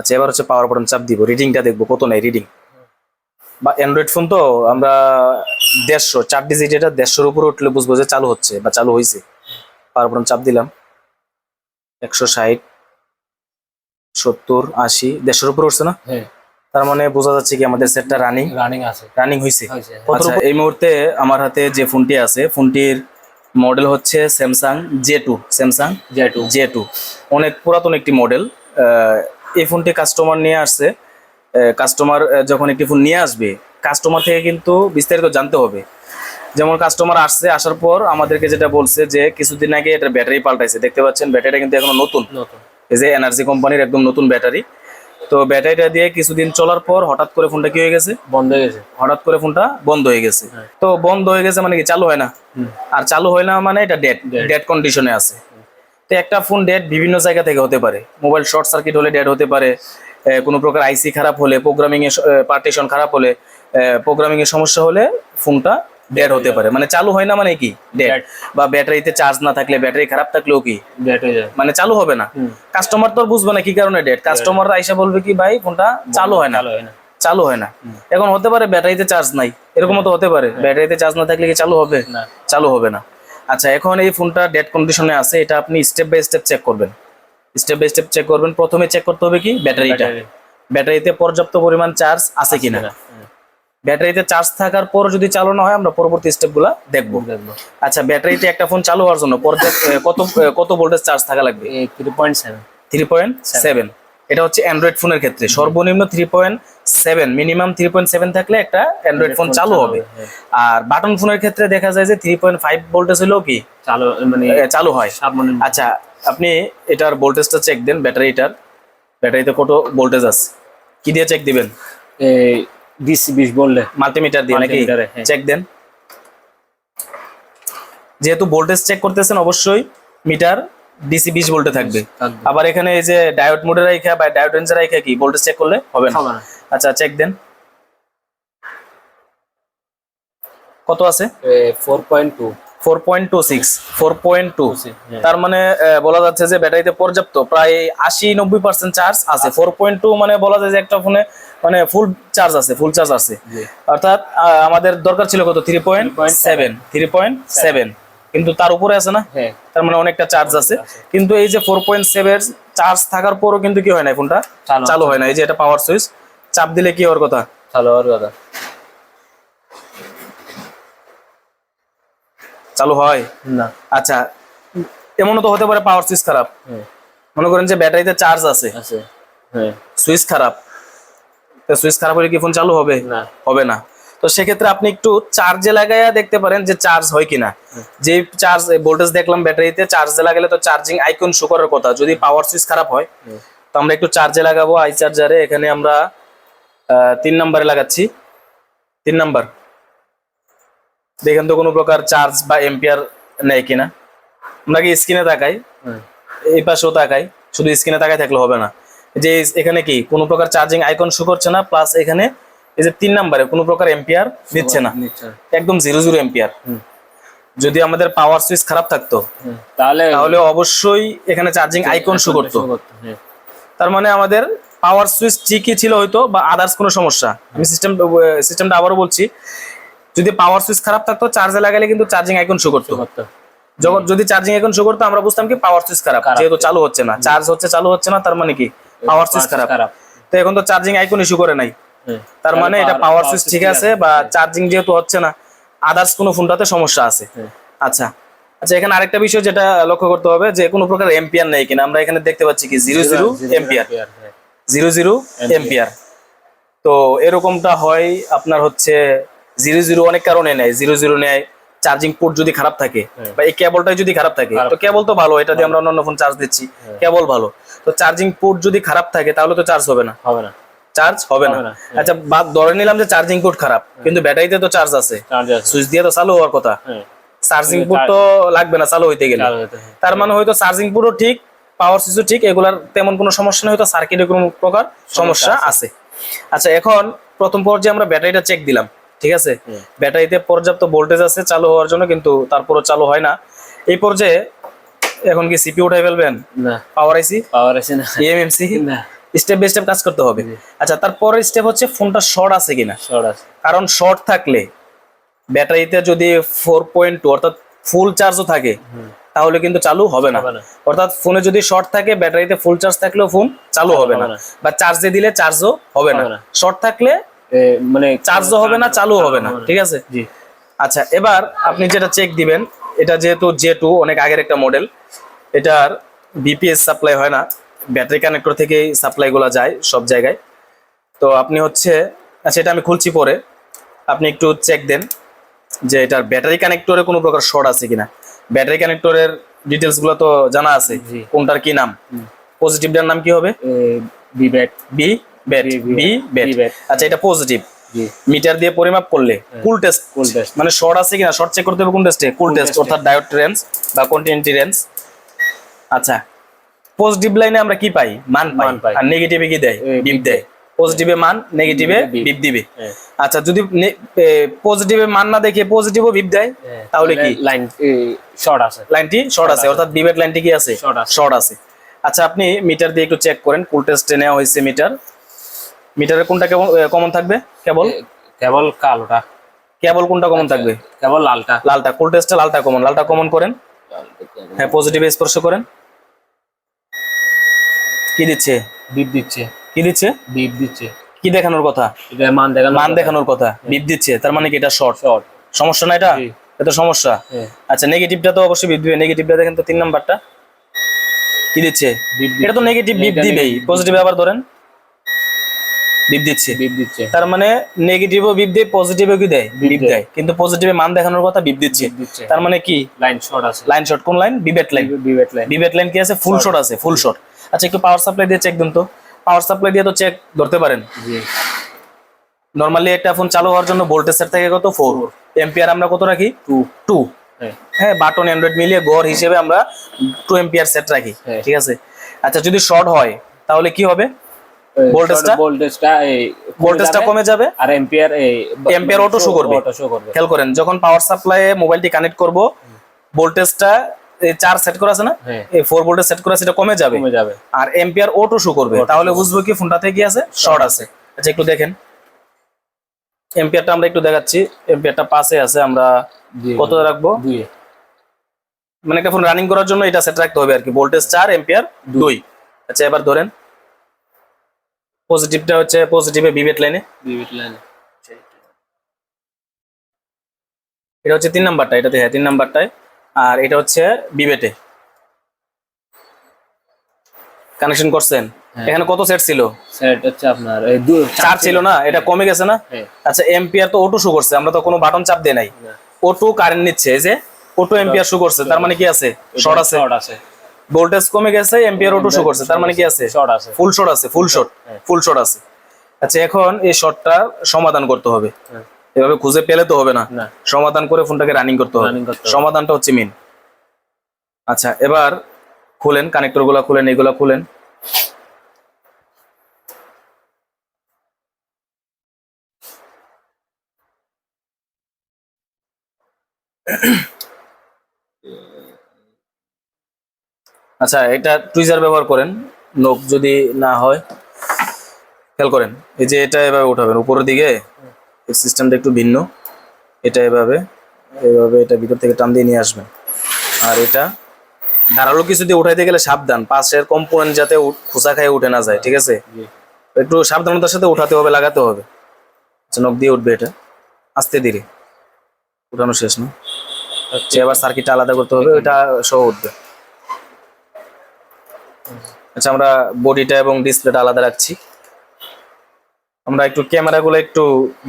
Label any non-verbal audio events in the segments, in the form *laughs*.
আচ্ছা এবার হচ্ছে পাওয়ার বাটন চাপ দিব রিডিংটা দেখব কত নাই রিডিং বা অ্যান্ড্রয়েড ফোন তো আমরা দেড়শো চার ডিজিট এটা দেড়শোর উপরে উঠলে বুঝব যে চালু হচ্ছে বা চালু হয়েছে পাওয়ার বাটন চাপ দিলাম। একশো ষাট সত্তর আশি দেড়শোর উপরে উঠছে না? হ্যাঁ। তার মানে বোঝা যাচ্ছে কি আমাদের সেটটা রানিং রানিং আছে। রানিং হয়েছে হয়েছে আচ্ছা এই মুহূর্তে আমার হাতে যে ফোনটি আছে ফোনটির মডেল হচ্ছে Samsung J two Samsung J two J two অনেক পুরাতন একটি মডেল এই ফোনটি কাস্টমার নিয়ে আসছে কাস্টমার যখন একটি ফোন নিয়ে আসবে কাস্টমার থেকে কিন্তু বিস্তারিত জানতে হবে। যেমন কাস্টমার আসছে আসার পর আমাদেরকে যেটা বলছে যে কিছুদিন আগে এটা ব্যাটারি পাল্টাইছে। দেখতে পাচ্ছেন ব্যাটারিটা কিন্তু এখনও নতুন। নতুন। এই যে এনার্জি কোম্পানির একদম নতুন ব্যাটারি। তো ব্যাটারিটা দিয়ে কিছুদিন চলার পর হঠাৎ করে ফোনটা কি হয়ে গেছে? বন্ধ হয়ে গেছে। হঠাৎ করে ফোনটা বন্ধ হয়ে গেছে। হ্যাঁ। তো বন্ধ হয়ে গেছে মানে কি চালু হয় না। আর চালু হয় না মানে এটা ডেড Dead. ডেড কন্ডিশনে আছে। তো একটা ফোন ডেড বিভিন্ন জায়গা থেকে হতে পারে। মোবাইল শর্ট সার্কিট হলে ডেড হতে পারে কোনো প্রকার আইসি খারাপ হলে প্রোগ্রামিং এর পার্টিশন খারাপ হলে প্রোগ্রামিং এর সমস্যা হলে ফোনটা ডেড হতে পারে। মানে চালু হয় না মানে কি? ডেড বা ব্যাটারিতে চার্জ না থাকলে ব্যাটারি খারাপ থাকলেও কি? ডেট হয়ে মানে চালু হবে না। কাস্টমার তো বুঝবে না কি কারণে ডেড কাস্টমার আইসা বলবে কি ভাই ফোনটা চালু হয় না। চালু হয় না। হয় এখন হতে পারে ব্যাটারিতে চার্জ নাই। এরকমও তো হতে পারে। ব্যাটারিতে চার্জ না থাকলে কি চালু হবে? না। চালু হবে না। আচ্ছা এখন এই ফোনটা ডেড কন্ডিশনে আছে এটা আপনি স্টেপ বাই স্টেপ চেক করবেন। স্টেপ বাই স্টেপ চেক করবেন প্রথমে চেক করতে হবে কি? ব্যাটারিটা ব্যাটারিতে পর্যাপ্ত পরিমাণ চার্জ আছে কিনা? ব্যাটারিতে চার্জ থাকার পর যদি চালানো হয় আমরা পরবর্তী স্টেপগুলো দেখব। আচ্ছা ব্যাটারিতে একটা ফোন চালু হওয়ার জন্য কত কত ভোল্টেজ চার্জ থাকা লাগবে? 3.7 3.7 এটা হচ্ছে অ্যান্ড্রয়েড ফোনের ক্ষেত্রে। সর্বনিম্ন three point seven minimum three point seven থাকলে একটা অ্যান্ড্রয়েড ফোন চালু হবে। হ্যাঁ। আর বাটন ফোনের ক্ষেত্রে দেখা যায় যে থ্রি পয়েন্ট ফাইভ ভোল্টেজ হলেও কি? চালু মানে চালু হয়। আচ্ছা আপনি এটার ভোল্টেজটা চেক দেন ব্যাটারিটার। ব্যাটারিতে কত ভোল্টেজ আছে? কি দিয়ে চেক দিবেন? এই বিশ বিশ বললে। মাল্টিমিটার দিয়ে নাকি? এ, হ্যাঁ। চেক দেন। যেহেতু ভোল্টেজ চেক করতেছেন অবশ্যই মিটার ডিসি বিশ ভোল্টে থাকবে। আবার এখানে এই যে ডায়োড মোডে রাইখা বা ডায়োড রেঞ্জে রাইখা কি? ভোল্টেজ চেক করলে হবে না। আচ্ছা চেক দেন। কত আছে? 4.2 4.26 4.2 তার মানে বলা যাচ্ছে যে ব্যাটারিতে পর্যাপ্ত প্রায় 80 90% চার্জ আছে। 4.2 মানে বলা যায় যে একটা ফোনে মানে ফুল চার্জ আছে ফুল চার্জ আছে। অর্থাৎ আমাদের দরকার ছিল কত? 3.7 3.7 কিন্তু তার উপরে আছে না? হ্যাঁ। তার মানে অনেকটা চার্জ আছে। কিন্তু এই যে ফোর পয়েন্ট সেভেন চার্জ থাকার পরও কিন্তু কি হয় না ফোনটা? চালু হয় না এই যে এটা পাওয়ার সুইচ চাপ দিলে কি হওয়ার কথা? চালু হওয়ার কথা। চালু হয়? না। আচ্ছা এমনও তো হতে পারে পাওয়ার সুইচ খারাপ। হ্যাঁ। মনে করেন যে ব্যাটারিতে চার্জ আছে। আছে। হ্যাঁ। সুইচ খারাপ। তো সুইচ খারাপ হলে কি ফোন চালু হবে? না। হবে না। তো সেক্ষেত্রে আপনি একটু চার্জে লাগাইয়া দেখতে পারেন যে চার্জ হয় কিনা। যে চার্জ ভোল্টেজ দেখলাম ব্যাটারিতে চার্জে লাগালে তো চার্জিং আইকন শো করার কথা। যদি পাওয়ার সুইচ খারাপ হয় তো আমরা একটু চার্জে লাগাবো আই চার্জারে এখানে আমরা তিন নম্বরে লাগাচ্ছি। তিন নাম্বার দেখেন তো কোনো প্রকার চার্জ বা এম্পিয়ার নেই কিনা। আমরা কি স্ক্রিনে তাকাই? হ্যাঁ। এই পাশেও তাকাই। শুধু স্ক্রিনে তাকাই থাকলে হবে না। যে এখানে কি কোনো প্রকার চার্জিং আইকন শো করছে না প্লাস এখানে এই যে তিন নাম্বারে কোনো প্রকার এম্পিয়ার দিচ্ছে না। একদম জিরো জিরো এম্পিয়ার যদি আমাদের পাওয়ার সুইচ খারাপ থাকতো তাহলে তাহলে অবশ্যই এখানে চার্জিং আইকন শো করতো। হ্যাঁ। তার মানে আমাদের পাওয়ার সুইচ ঠিকই ছিল হয়তো বা আদার্স কোনো সমস্যা। আমি সিস্টেম সিস্টেমটা আবারও বলছি যদি পাওয়ার সুইচ খারাপ থাকতো চার্জে লাগালে কিন্তু চার্জিং আইকন শো করতো। যখন যদি চার্জিং এখন শো করতো আমরা বুঝতাম কি পাওয়ার সুইচ খারাপ। যেহেতু চালু হচ্ছে না। চার্জ হচ্ছে চালু হচ্ছে না তার মানে কি? পাওয়ার সুইচ খারাপ। খারাপ। তো এখন তো চার্জিং আইকন ইস্যু করে নাই। তার মানে এটা পাওয়ার সুইচ ঠিক আছে বা চার্জিং যেহেতু হচ্ছে না আদার্স কোনো ফোনটাতে সমস্যা আছে। হ্যাঁ। আচ্ছা। আচ্ছা এখানে আরেকটা বিষয় যেটা লক্ষ্য করতে হবে যে কোনো প্রকার এম্পিয়ার নেই কিনা। আমরা এখানে দেখতে পাচ্ছি কি জিরো জিরো এম্পিয়ার হ্যাঁ। জিরো জিরো এম্পিয়ার তো এরকমটা হয় আপনার হচ্ছে জিরো জিরো অনেক কারণে নেয়। জিরো জিরো নেয় চার্জিং পোর্ট যদি খারাপ থাকে হ্যাঁ। বা এই কেবলটাই যদি খারাপ থাকে তো কেবল তো ভালো এটা দিয়ে আমরা অন্যান্য ফোন চার্জ দিচ্ছি। হ্যাঁ। কেবল ভালো। তো চার্জিং পোর্ট যদি খারাপ থাকে তাহলে তো চার্জ হবে না। হবে না। চার্জ হবে না। হ্যাঁ। আচ্ছা বাদ ধরে নিলাম যে চার্জিং পোর্ট খারাপ কিন্তু ব্যাটারিতে তো চার্জ আছে। সুইচ দিয়ে তো চালু হওয়ার কথা। হ্যাঁ। চার্জিং কিন্তু পোর্ট তো লাগবে না চালু হইতে গেলে। হয়। তার মানে হয়তো চার্জিং পোর্টও ঠিক পাওয়ার সুইচও ঠিক এগুলার তেমন কোনো সমস্যা নেই হয়তো সার্কিটে কোনো প্রকার সমস্যা আছে। আচ্ছা এখন প্রথম পর্যায়ে আমরা ব্যাটারিটা চেক দিলাম ঠিক আছে? ব্যাটারিতে পর্যাপ্ত ভোল্টেজ আছে চালু হওয়ার জন্য কিন্তু তারপরও চালু হয় না। এই পর্যায়ে এখন কি সিপি উঠাই ফেলবেন? না। পাওয়ার আইসি পাওয়ার আছে না। ইএমএমসি না। স্টেপ বাই স্টেপ কাজ করতে হবে। আচ্ছা তারপরের স্টেপ হচ্ছে ফোনটা শর্ট আছে কিনা? শর্ট আছে। কারণ শর্ট থাকলে ব্যাটারিতে যদি ফোর পয়েন্ট টু অর্থাৎ ফুল চার্জও থাকে তাহলে কিন্তু চালু হবে না। অর্থাৎ ফোনে যদি শর্ট থাকে ব্যাটারিতে ফুল চার্জ থাকলেও ফোন চালু হবে না। বা চার্জে দিলে চার্জও হবে না। শর্ট থাকলে মানে চার্জও হবে না চালু হবে না। ঠিক আছে? জি। আচ্ছা এবার আপনি যেটা চেক দিবেন এটা যেহেতু জে টু অনেক আগের একটা মডেল এটার বিপিএস সাপ্লাই হয় না। ব্যাটারি কানেক্টর থেকেই সাপ্লাইগুলো যায় সব জায়গায়। তো আপনি হচ্ছে আচ্ছা এটা আমি খুলছি পরে। আপনি একটু চেক দেন যে এটার ব্যাটারি কানেক্টরে কোনো প্রকার শর্ট আছে কিনা। ব্যাটারি কানেক্টরের ডিটেলসগুলো তো জানা আছে কোনটার কি নাম? পজিটিভটার নাম কি হবে? B bat B bat B- bat আচ্ছা এটা পজিটিভ মিটার দিয়ে পরিমাপ করলে কুল টেস্ট Cool test। মানে শর্ট আছে কিনা? শর্ট চেক করতে হবে কোন টেস্টে কুল টেস্ট অর্থাৎ ডায়োড রেঞ্জ বা কন্টিনিউটি রেঞ্জ আচ্ছা পজিটিভ লাইনে আমরা কি পাই? মান পাই। আর নেগেটিভে কি দেয়? বিপ দেয়। পজিটিভে মান নেগেটিভে বিপ। দিবে। হ্যাঁ। আচ্ছা যদি পজিটিভে মান না দেখে পজিটিভও বিপ দেয় তাহলে কি? লাইন শর্ট আছে। লাইনটি শর্ট আছে অর্থাৎ বিবেট লাইনটি কি আছে? শর্ট আছে। আচ্ছা আপনি মিটার দিয়ে একটু চেক করেন কুল টেস্টে নেওয়া হয়েছে মিটার মিটারে কোনটা কেমন কমন থাকবে? কেবল? কেবল কালোটা। কেবল কোনটা কমন থাকবে? কেবল লালটা। লালটা কুল টেস্টে লালটা কমন লালটা কমন করেন। হ্যাঁ পজিটিভে স্পর্শ করেন। কি দিচ্ছে? বিপ দিচ্ছে। কি দিচ্ছে? বিপ দিচ্ছে। কি দেখানোর কথা? মান দেখানো মান দেখানোর কথা। বিপ দিচ্ছে তার মানে কি এটা শর্ট শর্ট সমস্যা না এটা। এটা সমস্যা। হ্যাঁ। আচ্ছা নেগেটিভটা তো অবশ্যই বিপ দিবে। নেগেটিভটা দেখেন তো তিন নাম্বারটা। কি দিচ্ছে? এটা তো নেগেটিভ বিপ দিবেই। পজিটিভ আবার ধরেন। বিপ দিচ্ছে। বিপ দিচ্ছে। তার মানে নেগেটিভও বিপ দেয় পজিটিভও কি দেয়? বিপ দেয়। কিন্তু পজিটিভে মান দেখানোর কথা বিপ দিচ্ছে। বিপ দিচ্ছে। তার মানে কি? লাইন শর্ট আছে। লাইন শর্ট কোন line B bat line B bat line B bat line কি আছে? ফুল শর্ট আছে ফুল শর্ট আচ্ছা একটু পাওয়ার সাপ্লাই দিয়ে চেক দিন তো। পাওয়ার সাপ্লাই দিয়ে তো চেক ধরতে পারেন। জি। নরমালি একটা ফোন চালু হওয়ার জন্য ভোল্টেজ সেট থাকে কত? ফোর এম্পিয়ার আমরা কত রাখি? টু টু হ্যাঁ। বাটন অ্যান্ড্রয়েড মিলিয়ে গড় হিসেবে আমরা টু এম্পিয়ার সেট রাখি। হ্যাঁ। ঠিক আছে? আচ্ছা যদি শর্ট হয় তাহলে কি হবে? ভোল্টেজটা এই ভোল্টেজটা কমে যাবে। আর এম্পিয়ার Ampere auto show করবে। অটো শো করবে। খেয়াল করেন যখন পাওয়ার সাপ্লাই মোবাইলটি কানেক্ট করব ভোল্টেজটা চার সেট করা আছে না? হ্যাঁ। এই ফোর ভোল্টেজ সেট করা সেটা কমে যাবে? কমে যাবে। আর এম্পিয়ার অটো শো করবে। তাহলে বুঝব কি ফোনটাতে কি আছে? শর্ট আছে। আচ্ছা একটু দেখেন। এম্পিয়ারটা আমরা একটু দেখাচ্ছি। এম্পিয়ারটা পাশে আছে আমরা কত রাখব? মানে একটা ফোন রানিং করার জন্য এটা সেট রাখতে হবে আর কি। ভোল্টেজ চার এম্পিয়ার দুই। আচ্ছা এবার ধরেন। পজিটিভটা হচ্ছে পজিটিভে বিবেট লাইনে বিবেট লাইন এটা হচ্ছে তিন নাম্বারটা এটাতে হ্যাঁ তিন নাম্বারটায়। আর এটা হচ্ছে বিবেটে। কানেকশন করছেন? হ্যাঁ। এখানে কত সেট ছিল? সেট হচ্ছে আপনার চার ছিল না? এটা কমে গেছে না? হ্যাঁ। আচ্ছা এম্পিয়ার তো অটো শো করছে আমরা তো কোনো বাটন চাপ দেই নাই। অটো কারেন্ট নিচ্ছে এই যে অটো এম্পিয়ার শো করছে তার মানে কি আছে? শর্ট আছে। শর্ট আছে। ভোল্টেজ কমে গেছে এম্পিয়ার অটো শো করছে তার মানে কি আছে? শর্ট আছে। ফুল শর্ট আছে ফুল শর্ট। ফুল শর্ট আছে। আচ্ছা এখন এই শর্টটা সমাধান করতে হবে। হ্যাঁ। এভাবে খুঁজে পেলে তো হবে না। সমাধান করে ফোনটাকে রানিং করতে হবে। করতে হবে। সমাধানটা হচ্ছে মেন আচ্ছা এবার খুলেন কানেক্টরগুলা খুলেন এগুলা খুলেন। আচ্ছা এটা টুইজার ব্যবহার করেন। নোক যদি না হয় খেয়াল করেন। এই যে এটা এভাবে উঠাবেন উপরের দিকে। এই সিস্টেমটা একটু ভিন্ন। এটা এভাবে এভাবে এটা ভিতর থেকে টান দিয়ে নিয়ে আসবেন। আর এটা ধারালো কিছু দিয়ে উঠাইতে গেলে সাবধান পাশের কম্পোনেন্ট যাতে খোসা খায় উঠে না যায় ঠিক আছে? একটু সাবধানতার সাথে উঠাতে হবে লাগাতে হবে। নখ দিয়ে উঠবে এটা। আস্তে ধীরে। উঠানো শেষ না? আচ্ছা। এবার সার্কিটটা আলাদা করতে হবে ওইটা সহ উঠবে। আচ্ছা আমরা বডিটা এবং ডিসপ্লেটা আলাদা রাখছি। আমরা একটু ক্যামেরাগুলো একটু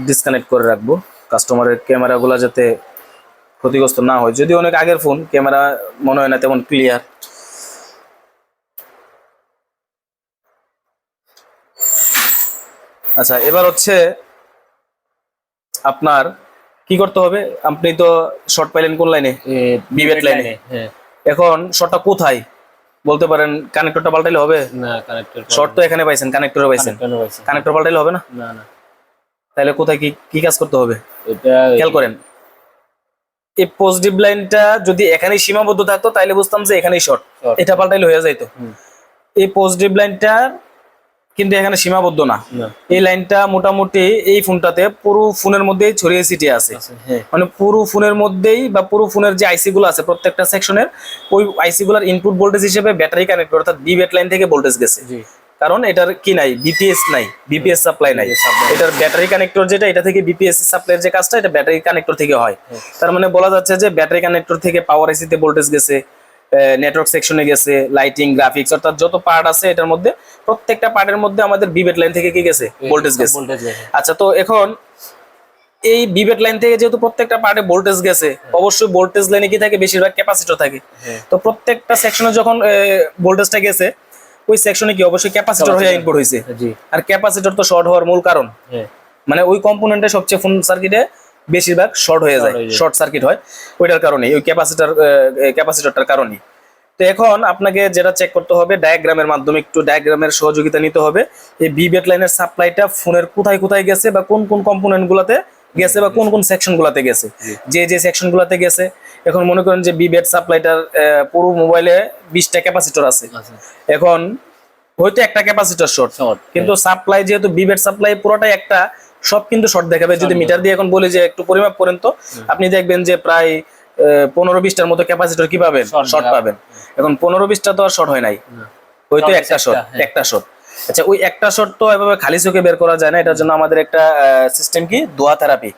ডিসকানেক্ট করে রাখব। কাস্টমারের ক্যামেরাগুলো যাতে ক্ষতিগ্রস্ত না হয়। যদি অনেক আগের ফোন ক্যামেরা মনে হয় না তেমন ক্লিয়ার আচ্ছা এবার হচ্ছে আপনার কি করতে হবে? আপনি তো শর্ট পাইলেন কোন লাইনে বিবেট লাইনে। এখন শর্টটা কোথায়? বলতে পারেন কানেক্টরটা পাল্টাইলে হবে? না কানেক্টর শর্ট তো এখানে পাইছেন কানেক্টরে পাইছেন। কানেক্টর পাল্টাইলে হবে না? না না। তাহলে কোথায় কি কি কাজ করতে হবে? এটা খেয়াল করেন। এই পজিটিভ লাইনটা যদি এখানেই সীমাবদ্ধ থাকতো তাহলে বুঝতাম যে এখানেই শর্ট এটা পাল্টাইলে হয়ে যাইতো। এই পজিটিভ লাইনটার কিন্তু এখানে সীমাবদ্ধ না। এই লাইনটা মোটামুটি এই ফোনটাতে পুরো ফোনের মধ্যেই ছড়িয়ে ছিটিয়ে আছে। হ্যাঁ। মানে পুরো ফোনের মধ্যেই বা পুরো ফোনের যে আইসি গুলো আছে প্রত্যেকটা সেকশনের ওই আইসি গুলোর ইনপুট ভোল্টেজ হিসেবে ব্যাটারি কানেক্ট অর্থাৎ বি ব্যাট লাইন থেকে ভোল্টেজ গেছে। কারণ এটার কি নাই? বিপিএস নাই। বিপিএস সাপ্লাই নাই। এটার ব্যাটারি কানেক্টর যেটা এটা থেকে বিপিএস সাপ্লাইয়ের যে কাজটা এটা ব্যাটারি কানেক্টর থেকে হয়। তার মানে বলা যাচ্ছে যে ব্যাটারি কানেক্টর থেকে পাওয়ার আইসিতে ভোল্টেজ গেছে। নেটওয়ার্ক সেকশনে গেছে লাইটিং গ্রাফিক্স অর্থাৎ যত পার্ট আছে এটার মধ্যে প্রত্যেকটা পার্টের মধ্যে আমাদের বিবেট লাইন থেকে কি গেছে? ভোল্টেজ গেছে। আচ্ছা তো এখন এই বিবেট লাইন থেকে যেহেতু প্রত্যেকটা পার্টে ভোল্টেজ গেছে অবশ্যই ভোল্টেজ লাইনে কি থাকে? বেশিরভাগ ক্যাপাসিটর থাকে। হ্যাঁ। তো প্রত্যেকটা সেকশনে যখন ভোল্টেজটা গেছে ওই সেকশনে কি অবশ্যই ক্যাপাসিটর হয়ে ইনপুট হয়েছে আর ক্যাপাসিটর তো শর্ট হওয়ার মূল কারণ। হ্যাঁ। মানে ওই কম্পোনেন্টে সবচেয়ে ফোন সার্কিটে বেশিরভাগ শর্ট হয়ে যায় শর্ট সার্কিট হয়। ওইটার কারণে ওই ক্যাপাসিটার ক্যাপাসিটরটার কারণে তো এখন আপনাকে যেটা চেক করতে হবে ডায়াগ্রামের মাধ্যমে একটু ডায়াগ্রামের সহযোগিতা নিতে হবে। এই বি বেট লাইনের সাপ্লাইটা ফোনের কোথায় কোথায় গেছে বা কোন কোন কম্পোনেন্ট গুলাতে গেছে বা কোন কোন সেকশন গুলাতে গেছে? যে যে সেকশন গুলাতে গেছে। এখন মনে করেন যে বি বেট সাপ্লাইটার পুরো মোবাইলে বিশটা ক্যাপাসিটর আছে। এখন হয়তো একটা ক্যাপাসিটার শর্ট কিন্তু সাপ্লাই যেহেতু বিবেট সাপ্লাই পুরোটাই একটা সব কিন্তু শর্ট দেখাবে। যদি মিটার দিয়ে এখন বলি যে একটু পরিমাপ করেন তো আপনি দেখবেন যে প্রায় পনেরো বিশটার মতো ক্যাপাসিটর কি পাবেন? শর্ট পাবেন। এখন পনেরো বিশটা তো আর শর্ট হয় নাই। হয়তো একটা শর্ট একটা, হ্যাঁ। একটা শর্ট আচ্ছা ওই একটা শর্ট তো এভাবে খালি চোখে বের করা যায় না এটার জন্য আমাদের একটা সিস্টেম কি? দোয়া থেরাপি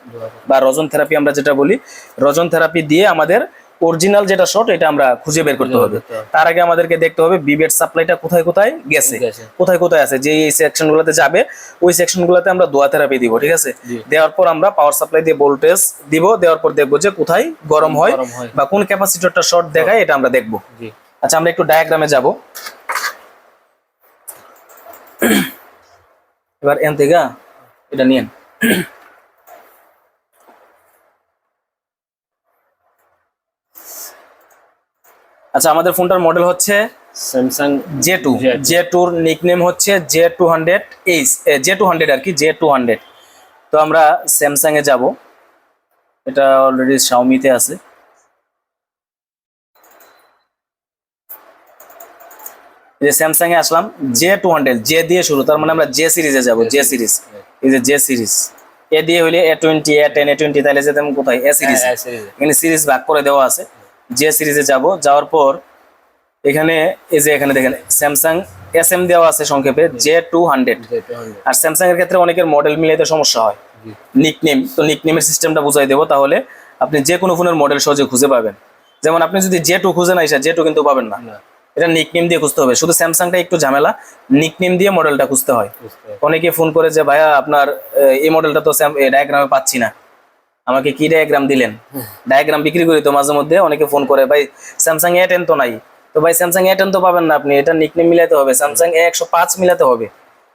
বা রজন থেরাপি আমরা যেটা বলি রজন থেরাপি দিয়ে আমাদের অরিজিনাল যেটা শর্ট এটা আমরা খুঁজে বের করতে হবে। তার আগে আমাদেরকে দেখতে হবে বিবেট সাপ্লাইটা কোথায় কোথায় গেছে। গেছে। কোথায় কোথায় আছে? যে এই সেকশন গুলোতে যাবে ওই সেকশন গুলোতে আমরা দোয়া থেরাপি দিব ঠিক আছে? দেওয়ার পর আমরা পাওয়ার সাপ্লাই দিয়ে ভোল্টেজ দিব দেওয়ার পর দেখব যে কোথায় গরম হয় বা কোন ক্যাপাসিটরটা শর্ট দেখায় এটা আমরা দেখব। আচ্ছা আমরা একটু ডায়াগ্রামে যাব। এবার এন থেকে এটা নিয়েন। আচ্ছা আমাদের ফোনটার মডেল হচ্ছে Samsung J two J2 J টুর নিকনেম হচ্ছে J two hundred H J two hundred আর কি জে টু হান্ড্রেড তো আমরা স্যামসাং এ যাব। এটা অলরেডি শাওমিতে আছে। যে স্যামসাং এ আসলাম জে টু হান্ড্রেড জে দিয়ে শুরু তার মানে আমরা জে সিরিজে যাব জে সিরিজ এই যে জে সিরিজ এ দিয়ে হইলে A twenty A ten A twenty তাহলে যেতাম কোথায় এ সিরিজ এখানে সিরিজ ভাগ করে দেওয়া আছে। যে সিরিজে যাব যাওয়ার পর এখানে এই যে এখানে দেখেন স্যামসাং এস এম দেওয়া আছে সংক্ষেপে জে। টু হান্ড্রেড আর স্যামসাং এর ক্ষেত্রে অনেকের মডেল মিলাইতে সমস্যা হয়। নিকনেম তো নিকনেমের সিস্টেমটা বুঝাই দেবো তাহলে আপনি যে কোনো ফোনের মডেল সহজে খুঁজে পাবেন। যেমন আপনি যদি জে টু খুঁজেন আইসা জে টু কিন্তু পাবেন না। না। এটা নিকনেম দিয়ে খুঁজতে হবে। শুধু স্যামসাংটা একটু ঝামেলা নিকনেম দিয়ে মডেলটা খুঁজতে হয়। অনেকে ফোন করে যে ভাইয়া আপনার এই মডেলটা তো ডায়াগ্রামে পাচ্ছি না। আমাকে কি ডায়াগ্রাম দিলেন? ডায়াগ্রাম বিক্রি করি তো মাঝে মধ্যে অনেকে ফোন করে ভাই স্যামসাং এ টেন তো নাই। তো ভাই স্যামসাং এ টেন তো পাবেন না আপনি এটা নিকনেম মিলাতে হবে। স্যামসাং এ একশো পাঁচ মিলাতে হবে।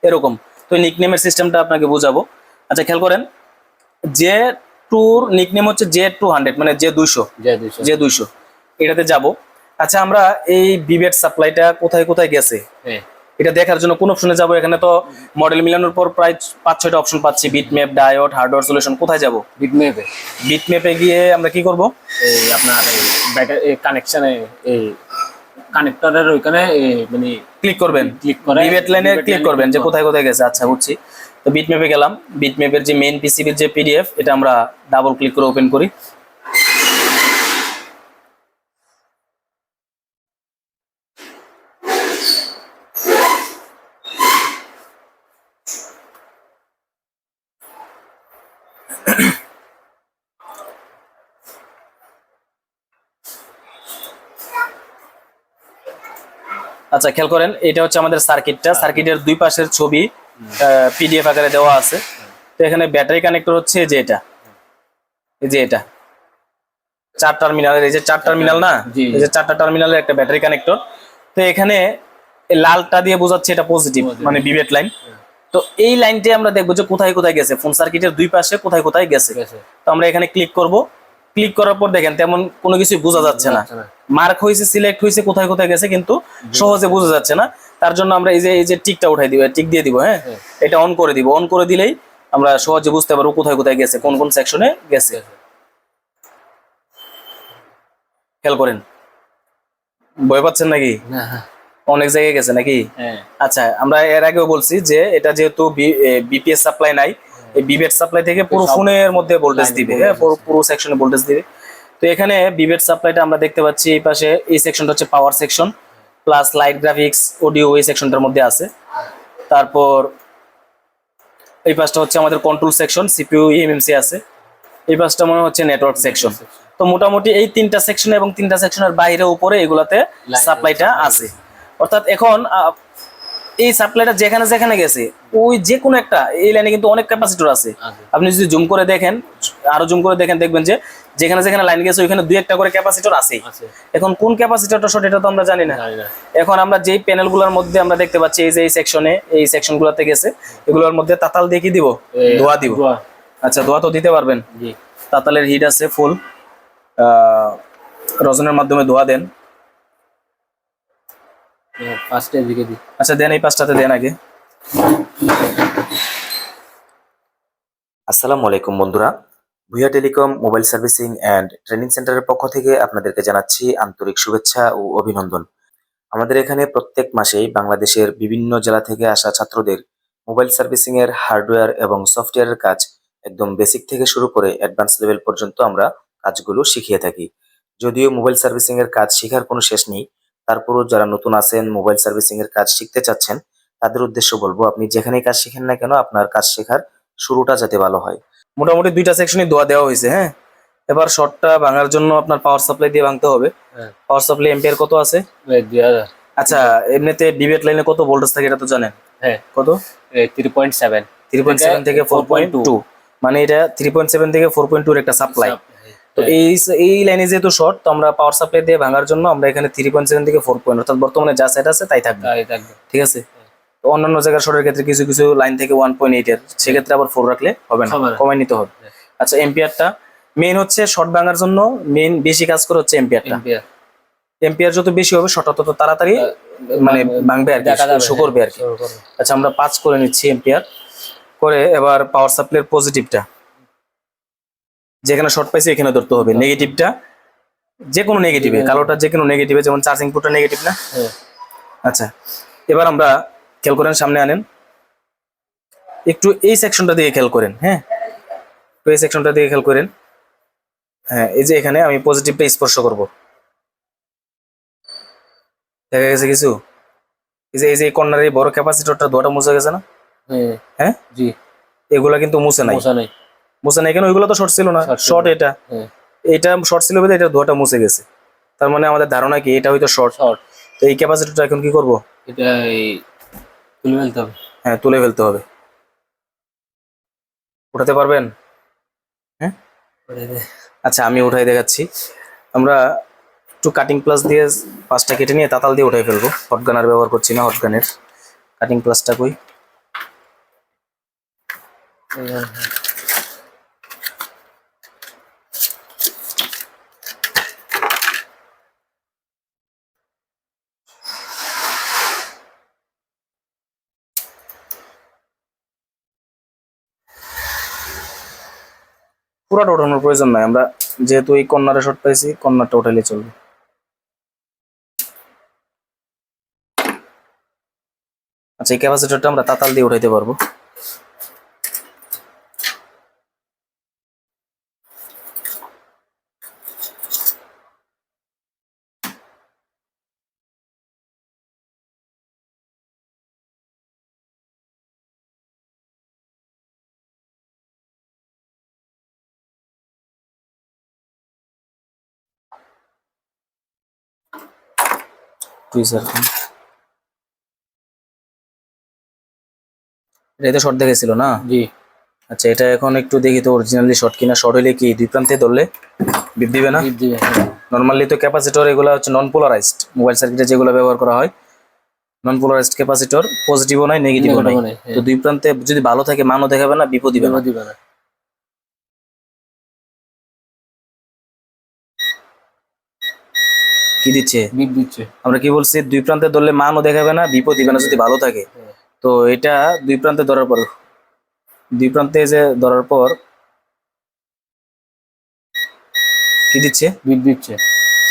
এরকম। তো নিকনেমের সিস্টেমটা আপনাকে বুঝাবো। আচ্ছা খেয়াল করেন জে টুর নিকনেম হচ্ছে জে টু হান্ড্রেড মানে জে দুইশো। জয় দুইশো। জে দুইশো। এটাতে যাব। আচ্ছা আমরা এই বিবেট সাপ্লাইটা কোথায় কোথায় গেছে? হ্যাঁ। এটা দেখার জন্য কোন অপশনে যাব? এখানে তো মডেল মিলানোর পর প্রায় পাঁচ ছয়টা অপশন পাচ্ছি। Bit map diode hardware solution কোথায় যাব? বিট মেপে বিট ম্যাপে গিয়ে আমরা কি করব? এই আপনার ব্যাটারি কানেকশনে এই কানেক্টরের ওইখানে মানে ক্লিক করবেন। ক্লিক করে বিবেট লাইনে ক্লিক করবেন যে কোথায় কোথায় গেছে। আচ্ছা বুঝছি। তো বিট ম্যাপে গেলাম। বিট ম্যাপের যে মেইন পিসিবির যে পিডিএফ এটা আমরা ডাবল ক্লিক করে ওপেন করি। আচ্ছা খেয়াল করেন এটা হচ্ছে আমাদের সার্কিটটা। সার্কিটের দুই পাশের ছবি পিডিএফ আকারে দেওয়া আছে। তো এখানে ব্যাটারি কানেক্টর হচ্ছে যে এটা। এই যে এটা। চার টার্মিনালের এই যে চার টার্মিনাল না। এই যে চারটা টার্মিনালের একটা ব্যাটারি কানেক্টর। তো এখানে লালটা দিয়ে বোঝাচ্ছে এটা পজিটিভ মানে বিবেট লাইন। তো এই লাইনটি আমরা দেখব যে কোথায় কোথায় গেছে। ফোন সার্কিটের দুই পাশে কোথায় কোথায় গেছে। তো আমরা এখানে ক্লিক করব। ক্লিক করার পর দেখেন তেমন কোনো কিছু বোঝা যাচ্ছে না। মার্ক হয়েছে সিলেক্ট হয়েছে কোথায় কোথায় গেছে কিন্তু সহজে বোঝা যাচ্ছে না। তার জন্য আমরা এই যে এই যে টিকটা উঠাই দিব টিক দিয়ে দিব হ্যাঁ? হ্যাঁ। এটা অন করে দিব। অন করে দিলেই আমরা সহজে বুঝতে পারব কোথায় কোথায় গেছে কোন কোন সেকশনে গেছে। খেয়াল করেন। ভয় পাচ্ছেন নাকি? না অনেক জায়গায় গেছে নাকি? হ্যাঁ। আচ্ছা আমরা এর আগেও বলছি যে এটা যেহেতু বিপিএস সাপ্লাই নাই এই বিবেট সাপ্লাই থেকে পুরো ফোনের মধ্যে ভোল্টেজ দিবে হ্যাঁ পুরো পুরো সেকশনে ভোল্টেজ দিবে। তো এখানে বিবেট সাপ্লাইটা আমরা দেখতে পাচ্ছি এই পাশে এই সেকশনটা হচ্ছে power section plus light graphics audio এই সেকশনটার মধ্যে আছে। তারপর এই পাশটা হচ্ছে আমাদের কন্ট্রোল সেকশন সিপিইউ এমএমসি আছে। এই পাশটা মনে হচ্ছে নেটওয়ার্ক সেকশন তো মোটামুটি এই তিনটা সেকশন এবং তিনটা সেকশনের বাইরে উপরে এগুলাতে সাপ্লাইটা আছে। অর্থাৎ এখন এই সাপ্লাইটা যেখানে যেখানে গেছে ওই যে কোনো একটা এই লাইনে কিন্তু অনেক ক্যাপাসিটর আছে। আপনি যদি জুম করে দেখেন আরও জুম করে দেখেন দেখবেন যে যেখানে যেখানে লাইন গেছে ওইখানে দুই একটা করে ক্যাপাসিটর আছে। এখন কোন ক্যাপাসিটরটা শর্ট এটা তো আমরা জানি না। এখন আমরা যেই প্যানেলগুলোর মধ্যে আমরা দেখতে পাচ্ছি এই যে এই সেকশনে এই সেকশনগুলোতে গেছে এগুলোর মধ্যে তাতাল কি দিব? ধোয়া দিব। আচ্ছা ধোয়া তো দিতে পারবেন। জি। তাতালের হিট আছে ফুল রজনের মাধ্যমে ধোয়া দেন। ফার্স্ট এদিকে দি। আচ্ছা দেন এই পাঁচটাতে দেন আগে। আসসালামু আলাইকুম বন্ধুরা। Bhuiya telecom, mobile servicing and training সেন্টারের পক্ষ থেকে আপনাদেরকে জানাচ্ছি আন্তরিক শুভেচ্ছা ও অভিনন্দন। আমাদের এখানে প্রত্যেক মাসেই বাংলাদেশের বিভিন্ন জেলা থেকে আসা ছাত্রদের মোবাইল সার্ভিসিং এর হার্ডওয়্যার এবং সফটওয়্যারের কাজ একদম বেসিক থেকে শুরু করে অ্যাডভান্স লেভেল পর্যন্ত আমরা কাজগুলো শিখিয়ে থাকি। যদিও মোবাইল সার্ভিসিং এর কাজ শেখার কোনো শেষ নেই তারপরও যারা নতুন আছেন মোবাইল সার্ভিসিং এর কাজ শিখতে চাচ্ছেন তাদের উদ্দেশ্য বলব আপনি যেখানেই কাজ শিখেন না কেন আপনার কাজ শেখার শুরুটা যাতে ভালো হয়। মোটামুটি দুইটা সেকশনে দোয়া দেওয়া হয়েছে হ্যাঁ? এবার শর্টটা ভাঙার জন্য আপনার পাওয়ার সাপ্লাই দিয়ে ভাঙতে হবে। পাওয়ার সাপ্লাই এম্পিয়ার কত আছে? আচ্ছা এমনিতে ডিবেট লাইনে কত ভোল্টেজ থাকে এটা তো জানেন? হ্যাঁ। কত? Three point seven three point seven থেকে ফোর পয়েন্ট টু মানে এটা থ্রি পয়েন্ট সেভেন থেকে ফোর পয়েন্ট টুর একটা সাপ্লাই তো এই এই লাইনে যেহেতু শর্ট তো আমরা পাওয়ার সাপ্লাই দিয়ে ভাঙার জন্য আমরা এখানে থ্রি পয়েন্ট সেভেন থেকে ফোর পয়েন্ট অর্থাৎ বর্তমানে যা সেট আছে তাই থাকবে। ঠিক আছে? তো অন্যান্য জায়গার শর্টের ক্ষেত্রে কিছু কিছু লাইন থেকে ওয়ান পয়েন্ট এইট এর সেক্ষেত্রে আবার ফোর রাখলে হবে না কমাই নিতে হবে। আচ্ছা এম্পিয়ারটা মেইন হচ্ছে শর্ট ভাঙার জন্য মেইন বেশি কাজ করে হচ্ছে এম্পিয়ারটা এম্পিয়ার এম্পিয়ার যত বেশি হবে শর্ট তত তাড়াতাড়ি মানে ভাঙবে আর কি শো করবে আর কি। আচ্ছা আমরা পাঁচ করে নিচ্ছি এম্পিয়ার করে এবার পাওয়ার সাপ্লাইয়ের পজিটিভটা যেখানে শর্ট পাইছে এখানে ধরতে হবে। নেগেটিভটা যে কোনো নেগেটিভে কালোটা যে কোনো নেগেটিভে যেমন চার্জিং পোর্টটা নেগেটিভ না? হ্যাঁ। আচ্ছা এবার আমরা খেয়াল করেন সামনে আনেন। একটু এই সেকশনটা দিকে খেয়াল করেন হ্যাঁ? একটু এই সেকশনটা দিকে খেয়াল করেন। হ্যাঁ এই যে এখানে আমি পজিটিভটা স্পর্শ করব। দেখা গেছে কিছু? এই যে এই যে কর্নারে বড় ক্যাপাসিটরটা ধোয়াটা মুছে গেছে না? হ্যাঁ। হ্যাঁ? জি। এগুলা কিন্তু মুছে নাই। মশা নেই। মুছে নাই কেন ওইগুলো তো শর্ট ছিল না শর্ট এটা। হ্যাঁ। এটা শর্ট ছিল বলে এটা ধোয়াটা মুছে গেছে। তার মানে আমাদের ধারণা কি এটা হয়তো শর্ট শর্ট তো এই ক্যাপাসিটরটা এখন কি করব? এটা তুলে ফেলতে হবে। হ্যাঁ তুলে ফেলতে হবে। উঠাতে পারবেন? হ্যাঁ? আচ্ছা আমি উঠাই দেখাচ্ছি। আমরা একটু কাটিং প্লাস দিয়ে পাঁচটা কেটে নিয়ে তাতাল দিয়ে উঠাই ফেলব। হট গানার ব্যবহার করছি না হট গানের কাটিং প্লাসটা কই? পুরোটা ওঠানোর প্রয়োজন নাই। আমরা যেহেতু এই কর্নারে শর্ট পাইছি কর্নারটা ওঠাইলে চলবে। আচ্ছা এই ক্যাপাসিটরটা আমরা তাতাল দিয়ে উঠাইতে পারব। টুইজার এটা তো শর্ট দেখেছিল না? জি। আচ্ছা এটা এখন একটু দেখি তো অরিজিনালি শর্ট কিনা। শর্ট হলে কি দুই প্রান্তে ধরলে? বিপ দিবে না? দিবে হ্যাঁ। নর্মালি তো ক্যাপাসিটর এগুলো হচ্ছে নন পোলারাইজড মোবাইল সার্কিটে যেগুলো ব্যবহার করা হয় নন পোলারাইজড ক্যাপাসিটর পজিটিভও নাই নেগেটিভও হ্যাঁ। তো দুই প্রান্তে যদি ভালো থাকে মানও দেখাবে না বিপদ দিবে না। কি দিচ্ছে? বিপ দিচ্ছে। আমরা কি বলছি দুই প্রান্তে ধরলে মানও দেখাবে না বিপদ দিবে না যদি ভালো থাকে। হ্যাঁ। তো এটা দুই প্রান্তে ধরার পর দুই প্রান্তে যে ধরার পর কি দিচ্ছে? বিপ দিচ্ছে।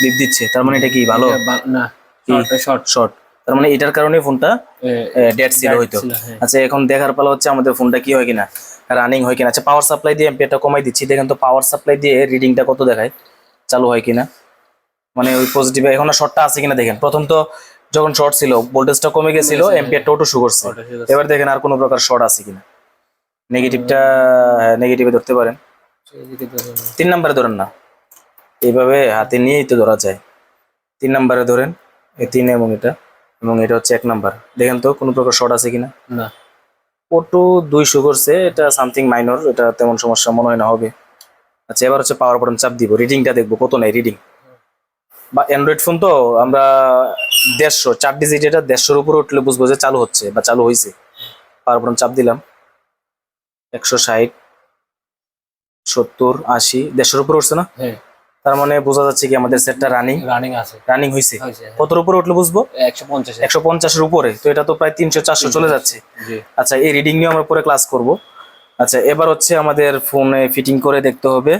বিপ দিচ্ছে। তার মানে এটা কি ভালো? না শর্ট শর্ট তার মানে এটার কারণে ফোনটা ডেড ছিল dead হয়তো হ্যাঁ। আচ্ছা এখন দেখার পালা হচ্ছে আমাদের ফোনটা কি হয় কিনা? রানিং হয় কিনা? আচ্ছা পাওয়ার সাপ্লাই দিয়ে এম্পিয়ারটা কমাই দিচ্ছি। দেখেন তো পাওয়ার সাপ্লাই দিয়ে রিডিংটা কত দেখায়? চালু হয় কিনা? মানে ওই পজিটিভ এখন শর্টটা আছে কিনা দেখেন। প্রথম তো যখন শর্ট ছিল ভোল্টেজটা কমে গেছিল গেছে, এম্পিয়ারটা ওটু শু করছে। এবার দেখেন আর কোনো প্রকার শর্ট আছে কিনা। নেগেটিভটা নেগেটিভে ধরতে পারেন। তিন নাম্বারে ধরেন না। এইভাবে হাতে নিয়েই তো ধরা যায়। তিন নাম্বারে ধরেন এই তিন এবং এটা এবং এটা হচ্ছে এক নাম্বার। দেখেন তো কোনো প্রকার শর্ট আছে কিনা? না। ওটু দুই শো করছে এটা সামথিং মাইনর এটা তেমন সমস্যা মনে হয় না হবে। আচ্ছা এবার হচ্ছে পাওয়ার বাটন চাপ দিব। রিডিংটা দেখব কত নাই রিডিং বা অ্যান্ড্রয়েড ফোন তো আমরা দেড়শো চার ডিজিট এটা দেড়শোর উপরে উঠলে বুঝব যে চালু হচ্ছে বা চালু হয়েছে বাটন চাপ দিলাম। একশো ষাট সত্তর আশি দেড়শোর উপরে উঠছে না? হ্যাঁ। তার মানে বোঝা যাচ্ছে কি আমাদের সেটটা রানিং রানিং আছে। রানিং হয়েছে হ্যাঁ। কতর উপরে উঠলে বুঝব? একশো পঞ্চাশ একশো পঞ্চাশের উপরে। তো এটা তো প্রায় তিনশো চারশো চলে যাচ্ছে। জি। আচ্ছা এই রিডিং নিয়ে আমরা পরে ক্লাস করব। আচ্ছা এবার হচ্ছে আমাদের ফোনে ফিটিং করে দেখতে হবে।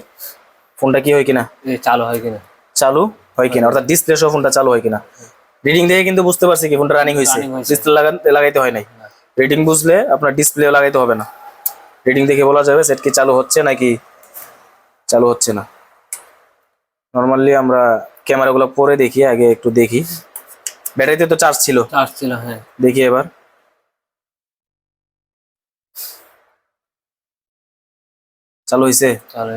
ফোনটা কি হয় কিনা? চালু হয় কিনা? চালু। হয় কিনা? অর্থাৎ ডিসপ্লে সহ ফোনটা চালু হয় কিনা? রিডিং দেখে কিন্তু বুঝতে পারছি কি ফোনটা রানিং হয়েছে। ডিসপ্লে লাগাইতে হয় নাই। রিডিং বুঝলে আপনার ডিসপ্লে লাগাইতে হবে না। রিডিং দেখে বলা যাবে সেট কি চালু হচ্ছে নাকি চালু হচ্ছে না। নর্মালি আমরা ক্যামেরাগুলো পরে দেখি আগে একটু দেখি। ব্যাটারিতে তো চার্জ ছিল। চার্জ ছিল হ্যাঁ। দেখি এবার। চালু হয়েছে চালু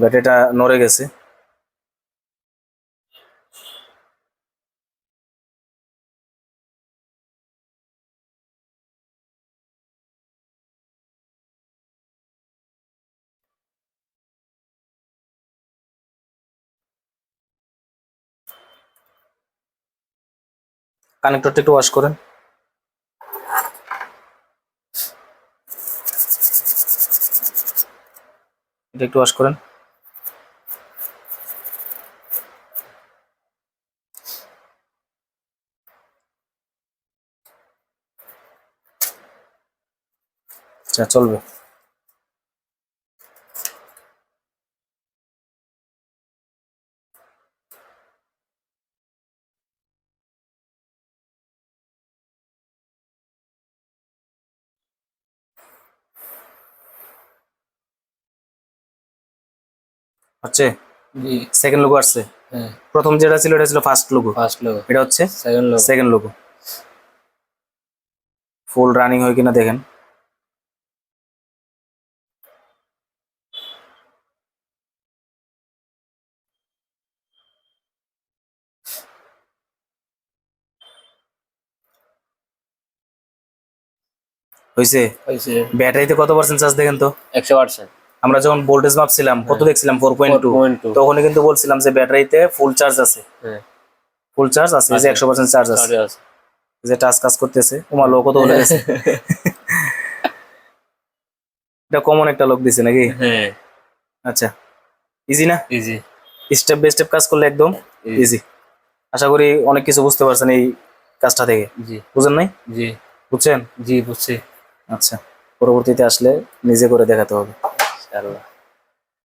ব্যাটারিটা নড়ে গেছে। কানেক্টরটা একটু ওয়াশ করেন। এটা একটু ওয়াশ করেন। আচ্ছা চলবে। হচ্ছে জি সেকেন্ড লোগো আসছে। হ্যাঁ। প্রথম যেটা ছিল এটা ছিল ফার্স্ট লোগো ফার্স্ট লোগো এটা হচ্ছে second logo second logo full running হয় কিনা দেখেন। হয়েছে হয়েছে ব্যাটারিতে কত পার্সেন্ট চার্জ দেখেন তো? একশো পার্সেন্ট আমরা যখন ভোল্টেজ মাপছিলাম কত দেখছিলাম? ফোর পয়েন্ট টু তখনই কিন্তু বলছিলাম যে ব্যাটারিতে ফুল চার্জ আছে। হ্যাঁ। ফুল চার্জ আছে যে। একশো পার্সেন্ট চার্জ আছে। যে টাচ কাজ করতেছে। তোমার লোক কত হলে গেছে? *laughs* এটা কমন একটা লোক দিছে নাকি? হ্যাঁ। আচ্ছা ইজি না? ইজি স্টেপ বাই স্টেপ কাজ করলে একদম ইজি আশা করি অনেক কিছু বুঝতে পারছেন এই কাজটা থেকে। জি। বুঝেন নাই? জি। বুঝছেন? জি বুঝছি। আচ্ছা পরবর্তীতে আসলে নিজে করে দেখাতে হবে। ইনশাআল্লাহ